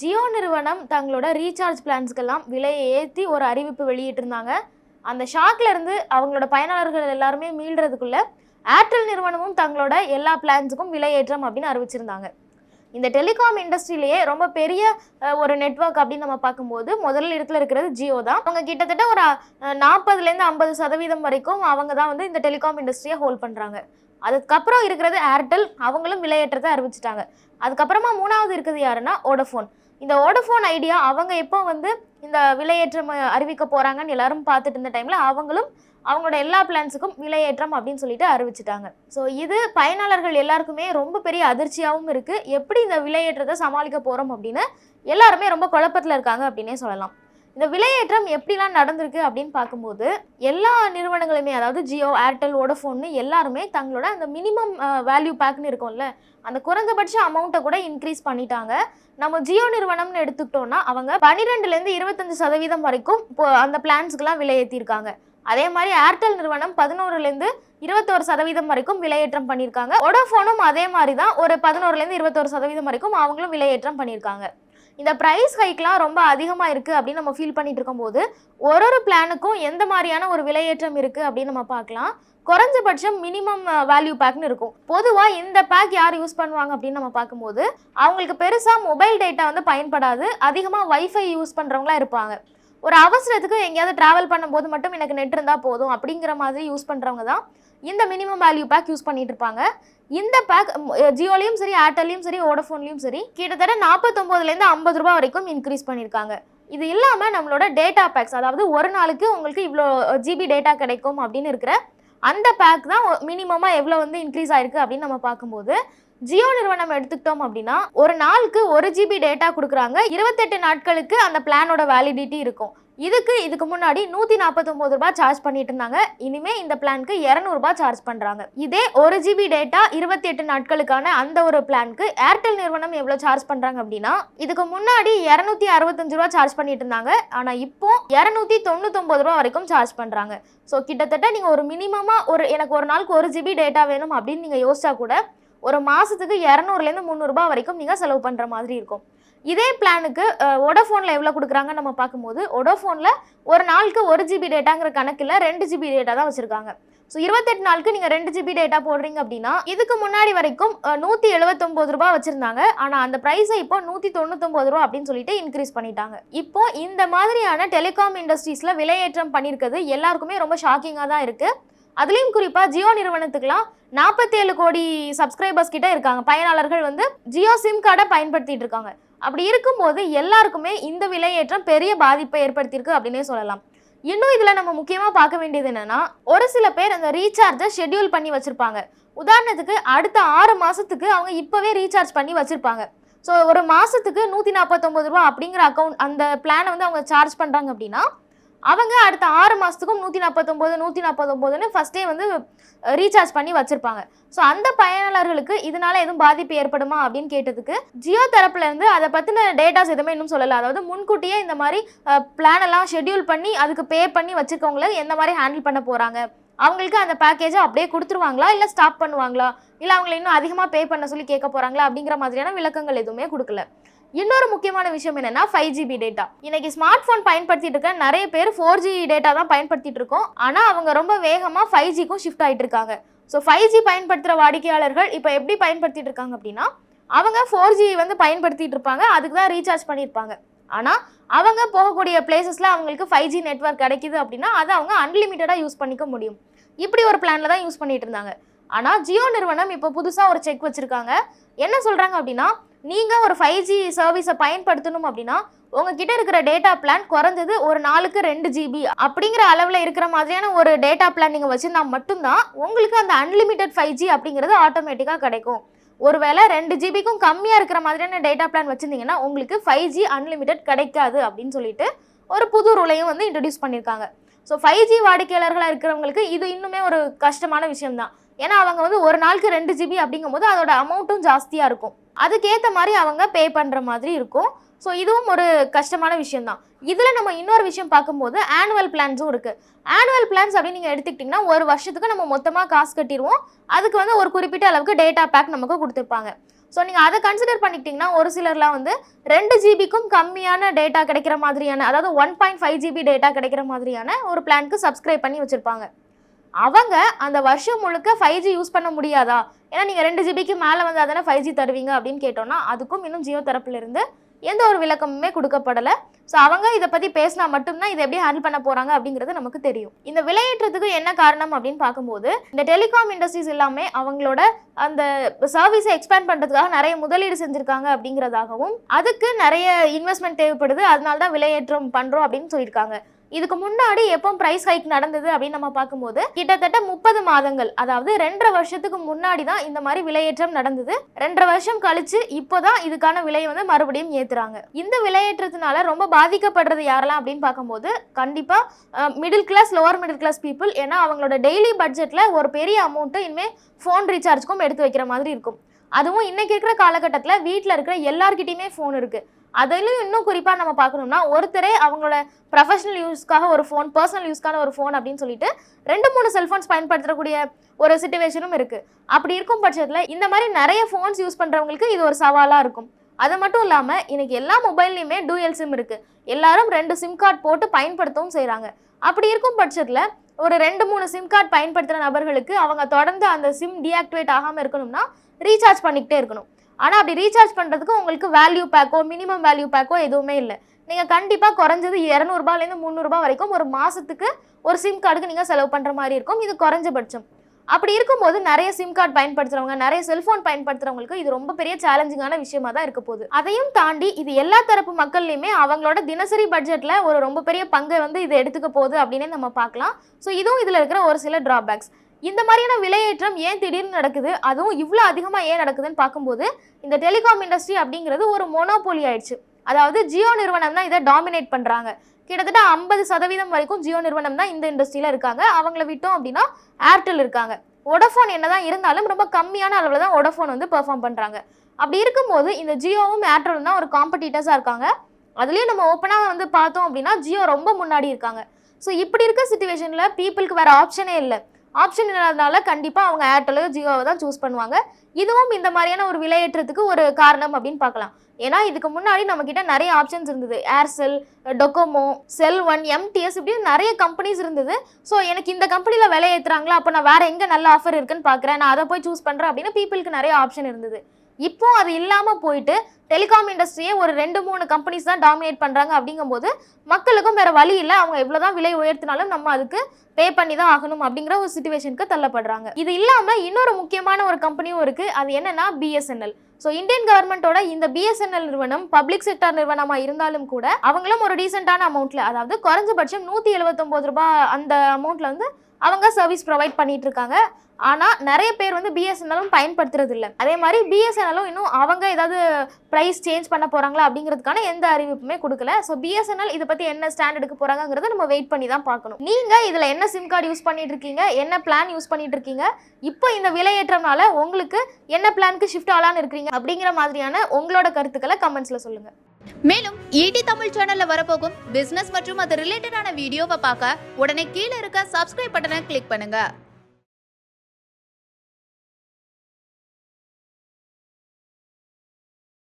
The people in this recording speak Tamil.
ஜியோ நிறுவனம் தங்களோட ரீசார்ஜ் பிளான்ஸ்க்கெல்லாம் விலையை ஏற்றி ஒரு அறிவிப்பு வெளியிட்டிருந்தாங்க. அந்த ஷாக்லேருந்து அவங்களோட பயனாளர்கள் எல்லாருமே மீள்றதுக்குள்ளே ஏர்டெல் நிறுவனமும் தங்களோட எல்லா பிளான்ஸுக்கும் விலையேற்றம் அப்படின்னு அறிவிச்சிருந்தாங்க. இந்த டெலிகாம் இண்டஸ்ட்ரியிலேயே ரொம்ப பெரிய ஒரு நெட்வொர்க் அப்படின்னு நம்ம பார்க்கும்போது முதல் இடத்துல இருக்கிறது ஜியோ தான். அவங்க கிட்டத்தட்ட ஒரு நாற்பதுலேருந்து ஐம்பது சதவீதம் வரைக்கும் அவங்க தான் வந்து இந்த டெலிகாம் இண்டஸ்ட்ரியை ஹோல்ட் பண்ணுறாங்க அதுக்கப்புறம் இருக்கிறது ஏர்டெல் அவங்களும் விலையேற்றத்தை அறிவிச்சிட்டாங்க. அதுக்கப்புறமா மூணாவது இருக்குது யாருன்னா ஓடஃபோன் இந்த ஓடஃபோன் ஐடியா அவங்க எப்போ வந்து இந்த விலையேற்றம் அறிவிக்க போகிறாங்கன்னு எல்லாரும் பார்த்துட்டு இருந்த டைமில் அவங்களும் அவங்களோட எல்லா பிளான்ஸுக்கும் விலையேற்றம் அப்படின்னு சொல்லிட்டு அறிவிச்சிட்டாங்க. ஸோ இது பயனாளர்கள் எல்லாருக்குமே ரொம்ப பெரிய அதிர்ச்சியாகவும் இருக்குது எப்படி இந்த விலையேற்றத்தை சமாளிக்க போகிறோம் அப்படின்னு எல்லாருமே ரொம்ப குழப்பத்தில் இருக்காங்க அப்படின்னே சொல்லலாம். இந்த விலையேற்றம் எப்படிலாம் நடந்திருக்கு அப்படின்னு பார்க்கும்போது எல்லா நிறுவனங்களுமே அதாவது ஜியோ ஏர்டெல் வோடஃபோன்னு எல்லாருமே தங்களோட அந்த மினிமம் வேல்யூ பேக்னு இருக்கும்ல அந்த குறைந்தபட்ச அமௌண்ட்டை கூட இன்க்ரீஸ் பண்ணிட்டாங்க. நம்ம ஜியோ நிறுவனம்னு எடுத்துக்கிட்டோம்னா அவங்க பன்னிரெண்டுலேருந்து இருபத்தஞ்சு சதவீதம் வரைக்கும் இப்போ அந்த பிளான்ஸ்க்கெலாம் விலையேற்றிருக்காங்க அதே மாதிரி ஏர்டெல் நிறுவனம் பதினோருலேருந்து இருபத்தோரு சதவீதம் வரைக்கும் விலையேற்றம் பண்ணியிருக்காங்க. ஒடோஃபோனும் அதே மாதிரி தான் ஒரு பதினோருலேருந்து இருபத்தோரு சதவீதம் வரைக்கும் அவங்களும் விலையேற்றம் பண்ணியிருக்காங்க. இந்த ப்ரைஸ் ஹைக்லாம் ரொம்ப அதிகமாக இருக்குது அப்படின்னு நம்ம ஃபீல் பண்ணிட்டு இருக்கும்போது ஒரு ஒரு பிளானுக்கும் எந்த மாதிரியான ஒரு விலையேற்றம் இருக்குது அப்படின்னு நம்ம பார்க்கலாம். குறைஞ்சபட்சம் மினிமம் வேல்யூ பேக்னு இருக்கும். பொதுவாக இந்த பேக் யார் யூஸ் பண்ணுவாங்க அப்படின்னு நம்ம பார்க்கும்போது அவங்களுக்கு பெருசாக மொபைல் டேட்டா வந்து பயன்படாது. அதிகமாக வைஃபை யூஸ் பண்ணுறவங்களா இருப்பாங்க. ஒரு அவசரத்துக்கு எங்கேயாவது ட்ராவல் பண்ணும்போது மட்டும் எனக்கு நெட் இருந்தால் போதும் அப்படிங்கிற மாதிரி யூஸ் பண்ணுறவங்க தான் இந்த மினிமம் வேல்யூ பேக் யூஸ் பண்ணிட்டு இருப்பாங்க இந்த பேக் ஜியோலையும் சரி ஏர்டெல்லையும் சரி ஓடஃபோன்லையும் சரி கிட்டத்தட்ட நாற்பத்தொம்போதுலேருந்து ஐம்பது ரூபாய் வரைக்கும் இன்க்ரீஸ் பண்ணியிருக்காங்க இது இல்லாமல் நம்மளோட டேட்டா பேக்ஸ் அதாவது ஒரு நாளுக்கு உங்களுக்கு இவ்வளோ ஜிபி டேட்டா கிடைக்கும் அப்படின்னு இருக்கிற அந்த பேக் தான் மினிமமாக எவ்வளோ வந்து இன்க்ரீஸ் ஆயிருக்கு அப்படின்னு நம்ம பார்க்கும்போது ஜியோ நிறுவனம் எடுத்துக்கிட்டோம் அப்படின்னா ஒரு நாளுக்கு ஒரு ஜிபி டேட்டா கொடுக்குறாங்க. இருபத்தெட்டு நாட்களுக்கு அந்த பிளானோட வேலிடிட்டி இருக்கும். இதுக்கு இதுக்கு முன்னாடி நூற்றி நாற்பத்தொம்போது ரூபாய் சார்ஜ் பண்ணிட்டு இருந்தாங்க இனிமே இந்த பிளானுக்கு இரநூறுபா சார்ஜ் பண்ணுறாங்க இதே ஒரு ஜிபி டேட்டா இருபத்தி எட்டு நாட்களுக்கான அந்த ஒரு பிளானுக்கு ஏர்டெல் நிறுவனம் எவ்வளோ சார்ஜ் பண்ணுறாங்க அப்படின்னா இதுக்கு முன்னாடி இரநூத்தி அறுபத்தஞ்சு ரூபா சார்ஜ் பண்ணிட்டு இருந்தாங்க ஆனால் இப்போ இரநூத்தி தொண்ணூத்தொம்பது ரூபா வரைக்கும் சார்ஜ் பண்ணுறாங்க ஸோ கிட்டத்தட்ட நீங்கள் ஒரு மினிமமாக ஒரு எனக்கு ஒரு நாளுக்கு ஒரு ஜிபி டேட்டா வேணும் அப்படின்னு நீங்கள் யோசிச்சா கூட ஒரு மாதத்துக்கு இரநூறுலேருந்து முந்நூறுரூபா வரைக்கும் நீங்கள் செலவு பண்ணுற மாதிரி இருக்கும். இதே பிளானுக்கு ஒடோஃபோனில் எவ்வளோ கொடுக்குறாங்கன்னு நம்ம பார்க்கும்போது ஒடோஃபோனில் ஒரு நாளுக்கு ஒரு ஜிபி டேட்டாங்கிற கணக்கில் ரெண்டு ஜிபி டேட்டா தான் வச்சுருக்காங்க. ஸோ இருபத்தெட்டு நாளுக்கு நீங்கள் ரெண்டு ஜிபி டேட்டா போடுறீங்க அப்படின்னா இதுக்கு முன்னாடி வரைக்கும் நூற்றி எழுபத்தொம்போது ரூபா வச்சுருந்தாங்க. ஆனால் அந்த ப்ரைஸை இப்போ நூற்றி தொண்ணூத்தொம்பது ரூபா அப்படின்னு சொல்லிட்டு இன்க்ரீஸ் பண்ணிட்டாங்க. இப்போ இந்த மாதிரியான டெலிகாம் இண்டஸ்ட்ரீஸில் விலையேற்றம் பண்ணியிருக்கிறது எல்லாருக்குமே ரொம்ப ஷாக்கிங்காக தான் இருக்குது அதுலேயும் குறிப்பாக ஜியோ நிறுவனத்துக்குலாம் நாற்பத்தேழு கோடி சப்ஸ்கிரைபர்ஸ் கிட்ட இருக்காங்க. பயனாளர்கள் வந்து ஜியோ சிம் கார்டை பயன்படுத்திட்டு இருக்காங்க. அப்படி இருக்கும்போது எல்லாருக்குமே இந்த விலையேற்றம் பெரிய பாதிப்பை ஏற்படுத்தியிருக்கு அப்படின்னே சொல்லலாம். இன்னும் இதில் நம்ம முக்கியமாக பார்க்க வேண்டியது என்னென்னா ஒரு சில பேர் அந்த ரீசார்ஜை ஷெட்யூல் பண்ணி வச்சுருப்பாங்க. உதாரணத்துக்கு அடுத்த ஆறு மாதத்துக்கு அவங்க இப்போவே ரீசார்ஜ் பண்ணி வச்சுருப்பாங்க. ஸோ ஒரு மாதத்துக்கு நூற்றி நாற்பத்தொம்பது ரூபா அப்படிங்கிற அக்கௌண்ட் அந்த பிளானை வந்து அவங்க சார்ஜ் பண்ணுறாங்க அப்படின்னா அவங்க அடுத்த ஆறு மாதத்துக்கும் நூற்றி நாற்பத்தொம்போது நூற்றி நாற்பத்தொம்போதுன்னு ஃபஸ்ட்டே வந்து ரீசார்ஜ் பண்ணி வச்சுருப்பாங்க. ஸோ அந்த பயனாளர்களுக்கு இதனால் எதுவும் பாதிப்பு ஏற்படுமா அப்படின்னு கேட்டதுக்கு ஜியோ தரப்புலேருந்து அதை பற்றின டேட்டாஸ் எதுவுமே இன்னும் சொல்லலை. அதாவது முன்கூட்டியே இந்த மாதிரி பிளான் எல்லாம் ஷெட்யூல் பண்ணி அதுக்கு பே பண்ணி வச்சுருக்கவங்கள எந்த மாதிரி ஹேண்டில் பண்ண போகிறாங்க அவங்களுக்கு அந்த பேக்கேஜை அப்படியே கொடுத்துருவாங்களா? இல்லை ஸ்டாப் பண்ணுவாங்களா? இல்லை அவங்களை இன்னும் அதிகமாக பே பண்ண சொல்லி கேட்க போகிறாங்களா அப்படிங்கிற மாதிரியான விளக்கங்கள் எதுவுமே கொடுக்கல. இன்னொரு முக்கியமான விஷயம் என்னன்னா ஃபைவ் ஜிபி டேட்டா இன்னைக்கு ஸ்மார்ட் ஃபோன் பயன்படுத்திட்டு இருக்க நிறைய பேர் ஃபோர் ஜி டேட்டா தான் பயன்படுத்திட்டு இருக்கோம். ஆனால் அவங்க ரொம்ப வேகமாக ஃபைவ் ஜிக்கும் ஷிஃப்ட் ஆயிட்டு இருக்காங்க. ஸோ ஃபைவ் ஜி பயன்படுத்துகிற வாடிக்கையாளர்கள் இப்போ எப்படி பயன்படுத்திட்டு இருக்காங்க அப்படின்னா அவங்க ஃபோர் ஜி வந்து பயன்படுத்திட்டு இருப்பாங்க. அதுக்கு தான் ரீசார்ஜ் பண்ணியிருப்பாங்க ஆனால் அவங்க போகக்கூடிய பிளேசஸில் அவங்களுக்கு ஃபைவ் ஜி நெட்ஒர்க் கிடைக்குது அப்படின்னா அதை அவங்க அன்லிமிட்டடாக யூஸ் பண்ணிக்க முடியும். இப்படி ஒரு பிளானில் தான் யூஸ் பண்ணிட்டு இருந்தாங்க. ஆனால் ஜியோ நிறுவனம் இப்போ புதுசாக ஒரு செக் வச்சுருக்காங்க. என்ன சொல்கிறாங்க அப்படின்னா நீங்கள் ஒரு ஃபைவ் ஜி சர்வீஸை பயன்படுத்தணும் அப்படின்னா உங்ககிட்ட இருக்கிற டேட்டா பிளான் குறைஞ்சது ஒரு நாளுக்கு ரெண்டு ஜிபி அப்படிங்கிற அளவில் இருக்கிற மாதிரியான ஒரு டேட்டா பிளான் நீங்கள் வச்சுருந்தா மட்டும்தான் உங்களுக்கு அந்த அன்லிமிட்டெட் ஃபைவ் ஜி அப்படிங்கிறது ஆட்டோமேட்டிக்காக கிடைக்கும். ஒருவேளை ரெண்டு ஜிபிக்கும் கம்மியாக இருக்கிற மாதிரியான டேட்டா பிளான் வச்சுருந்தீங்கன்னா உங்களுக்கு ஃபைவ் ஜி அன்லிமிட்டெட் கிடைக்காது அப்படின்னு சொல்லிட்டு ஒரு புது ரூலையும் வந்து இன்ட்ரடியூஸ் பண்ணியிருக்காங்க ஸோ ஃபைவ் ஜி வாடிக்கையாளர்களாக இருக்கிறவங்களுக்கு இது இன்னுமே ஒரு கஷ்டமான விஷயம்தான். ஏன்னா அவங்க வந்து ஒரு நாளுக்கு ரெண்டு ஜிபி அப்படிங்கும்போது அதோட அமௌண்ட்டும் ஜாஸ்தியாக இருக்கும். அதுக்கேற்ற மாதிரி அவங்க பே பண்ணுற மாதிரி இருக்கும். ஸோ இதுவும் ஒரு கஷ்டமான விஷயம்தான். இதில் நம்ம இன்னொரு விஷயம் பார்க்கும்போது ஆனுவல் பிளான்ஸும் இருக்குது ஆனுவல் பிளான்ஸ் அப்படின்னு நீங்கள் எடுத்துக்கிட்டிங்கன்னா ஒரு வருஷத்துக்கு நம்ம மொத்தமாக காசு கட்டிடுவோம். அதுக்கு வந்து ஒரு குறிப்பிட்ட அளவுக்கு டேட்டா பேக் நமக்கு கொடுத்துருப்பாங்க. ஸோ நீங்கள் அதை கன்சிடர் பண்ணிக்கிட்டிங்கன்னா ஒரு சிலர்லாம் வந்து ரெண்டு ஜிபிக்கும் கம்மியான டேட்டா கிடைக்கிற மாதிரியான அதாவது one point five GB data கிடைக்கிற மாதிரியான ஒரு பிளானுக்கு சப்ஸ்கிரைப் பண்ணி வச்சுருப்பாங்க. அவங்க அந்த வருஷம் முழுக்க ஃபைவ் ஜி யூஸ் பண்ண முடியாதா? ஏன்னா நீங்கள் ரெண்டு ஜிபிக்கு மேலே வந்து தானே ஃபைவ் ஜி தருவீங்க அப்படின்னு கேட்டோம்னா அதுக்கும் இன்னும் ஜியோ தரப்புலேருந்து எந்த ஒரு விளக்கமுமே கொடுக்கப்படலை. ஸோ அவங்க இதை பற்றி பேசினா மட்டும்தான் இதை எப்படி ஹேண்டில் பண்ண போகிறாங்க அப்படிங்கிறது நமக்கு தெரியும். இந்த விலையேற்றத்துக்கு என்ன காரணம் அப்படின்னு பார்க்கும்போது இந்த டெலிகாம் இண்டஸ்ட்ரீஸ் எல்லாமே அவங்களோட அந்த சர்வீஸை எக்ஸ்பேண்ட் பண்ணுறதுக்காக நிறைய முதலீடு செஞ்சுருக்காங்க அப்படிங்கிறதாகவும் அதுக்கு நிறைய இன்வெஸ்ட்மெண்ட் தேவைப்படுது. அதனால தான் விலையேற்றம் பண்ணுறோம் அப்படின்னு சொல்லியிருக்காங்க. இதுக்கு முன்னாடி எப்போ பிரைஸ் ஹைக் நடந்தது அப்படின்னு நம்ம பார்க்கும்போது கிட்டத்தட்ட முப்பது மாதங்கள் அதாவது ரெண்டரை வருஷத்துக்கு முன்னாடி தான் இந்த மாதிரி விலையேற்றம் நடந்தது. ரெண்டரை வருஷம் கழிச்சு இப்போதான் இதுக்கான விலையை வந்து மறுபடியும் ஏத்துறாங்க. இந்த விலையேற்றத்தினால ரொம்ப பாதிக்கப்படுறது யாரெல்லாம் அப்படின்னு பார்க்கும்போது கண்டிப்பா middle class lower middle class people ஏன்னா அவங்களோட டெய்லி பட்ஜெட்ல ஒரு பெரிய அமௌண்ட்டு இனிமே ஃபோன் ரீசார்ஜ்க்கும் எடுத்து வைக்கிற மாதிரி இருக்கும். அதுவும் இன்னைக்கு இருக்கிற காலகட்டத்தில் வீட்டில் இருக்கிற எல்லார்கிட்டையுமே ஃபோன் இருக்குது அதிலும் இன்னும் குறிப்பாக நம்ம பார்க்கணும்னா ஒருத்தரே அவங்களோட ப்ரொஃபஷனல் யூஸ்க்காக ஒரு ஃபோன் பர்சனல் யூஸ்க்கான ஒரு ஃபோன் அப்படின்னு சொல்லிட்டு ரெண்டு மூணு செல்ஃபோன்ஸ் பயன்படுத்தக்கூடிய ஒரு சுச்சுவேஷனும் இருக்குது அப்படி இருக்கும் பட்சத்தில் இந்த மாதிரி நிறைய ஃபோன்ஸ் யூஸ் பண்ணுறவங்களுக்கு இது ஒரு சவாலாக இருக்கும். அது மட்டும் இல்லாமல் இன்னைக்கு எல்லா மொபைல்லையுமே டூயல் சிம் இருக்குது எல்லாரும் ரெண்டு சிம் கார்டு போட்டு பயன்படுத்தவும் செய்கிறாங்க அப்படி இருக்கும் பட்சத்தில் ஒரு ரெண்டு மூணு சிம் கார்டு பயன்படுத்துகிற நபர்களுக்கு அவங்க தொடர்ந்து அந்த சிம் டீஆக்டிவேட் ஆகாமல் இருக்கணும்னா ரீசார்ஜ் பண்ணிக்கிட்டே இருக்கணும். ஆனால் அப்படி ரீசார்ஜ் பண்ணுறதுக்கு உங்களுக்கு வேல்யூ பேக்கோ மினிமம் வேல்யூ பேக்கோ எதுவுமே இல்லை. நீங்கள் கண்டிப்பாக குறைஞ்சது இரநூறுபாலேருந்து முந்நூறுபா வரைக்கும் ஒரு மாதத்துக்கு ஒரு சிம் கார்டுக்கு நீங்கள் செலவு பண்ணுற மாதிரி இருக்கும். இது குறைஞ்சபட்சம். அப்படி இருக்கும்போது நிறைய சிம் கார்டு பயன்படுத்துறவங்க நிறைய செல்ஃபோன் பயன்படுத்துறவங்களுக்கு இது ரொம்ப பெரிய சேலஞ்சிங்கான விஷயமா தான் இருக்க போகுது. அதையும் தாண்டி இது எல்லா தரப்பு மக்கள்லையுமே அவங்களோட தினசரி பட்ஜெட்ல ஒரு ரொம்ப பெரிய பங்கை வந்து இது எடுத்துக்க போகுது அப்படின்னே நம்ம பார்க்கலாம். ஸோ இதுவும் இதில் இருக்கிற ஒரு சில டிராபேக்ஸ் இந்த மாதிரியான விலையேற்றம் ஏன் திடீர்னு நடக்குது? அதுவும் இவ்வளோ அதிகமாக ஏன் நடக்குதுன்னு பார்க்கும்போது இந்த டெலிகாம் இண்டஸ்ட்ரி அப்படிங்கிறது ஒரு மொனோபோலி ஆயிடுச்சு. அதாவது ஜியோ நிறுவனம் தான் இதை டாமினேட் பண்ணுறாங்க கிட்டத்தட்ட ஐம்பது சதவீதம் வரைக்கும் ஜியோ நிறுவனம் தான் இந்த இண்டஸ்ட்ரியில் இருக்காங்க. அவங்கள விட்டோம் அப்படின்னா ஏர்டெல் இருக்காங்க. ஒடஃபோன் என்னதான் இருந்தாலும் ரொம்ப கம்மியான அளவில் தான் ஒடஃபோன் வந்து பெர்ஃபார்ம் பண்ணுறாங்க அப்படி இருக்கும்போது இந்த ஜியோவும் ஏர்டெலும் தான் ஒரு காம்படிட்டர்ஸாக இருக்காங்க. அதுலேயும் நம்ம ஓப்பனாக வந்து பார்த்தோம் அப்படின்னா ஜியோ ரொம்ப முன்னாடி இருக்காங்க. ஸோ இப்படி இருக்க சுச்சுவேஷனில் பீப்புளுக்கு வேறு ஆப்ஷனே இல்லை. ஆப்ஷன் இல்லாதனால கண்டிப்பாக அவங்க ஏர்டெலோ ஜியோவை தான் சூஸ் பண்ணுவாங்க. இதுவும் இந்த மாதிரியான ஒரு விலையேற்றத்துக்கு ஒரு காரணம் அப்படின்னு பார்க்கலாம். ஏன்னா இதுக்கு முன்னாடி நம்மக்கிட்ட நிறைய ஆப்ஷன்ஸ் இருந்தது. Aircel Docomo Cell One MTS இப்படி நிறைய கம்பெனிஸ் இருந்தது. ஸோ எனக்கு இந்த கம்பெனியில் விலை ஏற்றுறாங்களா அப்போ நான் வேறு எங்கே நல்ல ஆஃபர் இருக்குன்னு பார்க்குறேன். நான் அதை போய் சூஸ் பண்ணுறேன் அப்படின்னு பீப்புளுக்கு நிறைய ஆப்ஷன் இருந்தது. இப்போ அது இல்லாமல் போயிட்டு டெலிகாம் இண்டஸ்ட்ரியே ஒரு ரெண்டு மூணு கம்பெனிஸ் தான் டாமினேட் பண்ணுறாங்க அப்படிங்கும்போது மக்களுக்கும் வேறு வழி இல்லை. அவங்க எவ்வளோதான் விலை உயர்த்தினாலும் நம்ம அதுக்கு பே பண்ணி தான் ஆகணும் அப்படிங்கிற ஒரு சுச்சுவேஷனுக்கு தள்ளப்படுறாங்க. இது இல்லாமல் இன்னொரு முக்கியமான ஒரு கம்பெனியும் இருக்குது அது என்னன்னா பிஎஸ்என்எல் ஸோ இந்தியன் கவர்மெண்ட்டோட இந்த பிஎஸ்என்எல் நிறுவனம் பப்ளிக் செக்டார் நிறுவனமாக இருந்தாலும் கூட அவங்களும் ஒரு டீசெண்டான அமௌண்ட்டில் அதாவது குறைஞ்சபட்சம் நூற்றி எழுபத்தொம்போது ரூபாய் அந்த அமௌண்ட்டில் வந்து அவங்க சர்வீஸ் ப்ரொவைட் பண்ணிட்டு இருக்காங்க. ஆனால் நிறைய பேர் வந்து பிஎஸ்என்எலும் பயன்படுத்துறது இல்லை அதே மாதிரி பிஎஸ்என்எலும் இன்னும் அவங்க ஏதாவது ப்ரைஸ் சேஞ்ச் பண்ண போகிறாங்களா அப்படிங்கிறதுக்கான எந்த அறிவிப்புமே கொடுக்கல. ஸோ பிஎஸ்என்எல் இதை பற்றி என்ன ஸ்டாண்ட் எடுக்க போகிறாங்கிறத நம்ம வெயிட் பண்ணி தான் பார்க்கணும். நீங்கள் இதில் என்ன சிம் கார்டு யூஸ் பண்ணிட்டு இருக்கீங்க? என்ன பிளான் யூஸ் பண்ணிட்டு இருக்கீங்க? இப்போ இந்த விலையேற்றம்னால உங்களுக்கு என்ன பிளானுக்கு ஷிஃப்ட் ஆகலான்னு இருக்கிறீங்க? அப்படிங்கிற மாதிரியான உங்களோட கருத்துக்களை கமெண்ட்ஸில் சொல்லுங்கள் மேலும் ஈடி தமிழ் சேனல்ல வரப்போகும் பிசினஸ் மற்றும் அது ரிலேட்டடான வீடியோவை பார்க்க உடனே கீழே இருக்க சப்ஸ்கிரைப் பட்டனை கிளிக் பண்ணுங்க.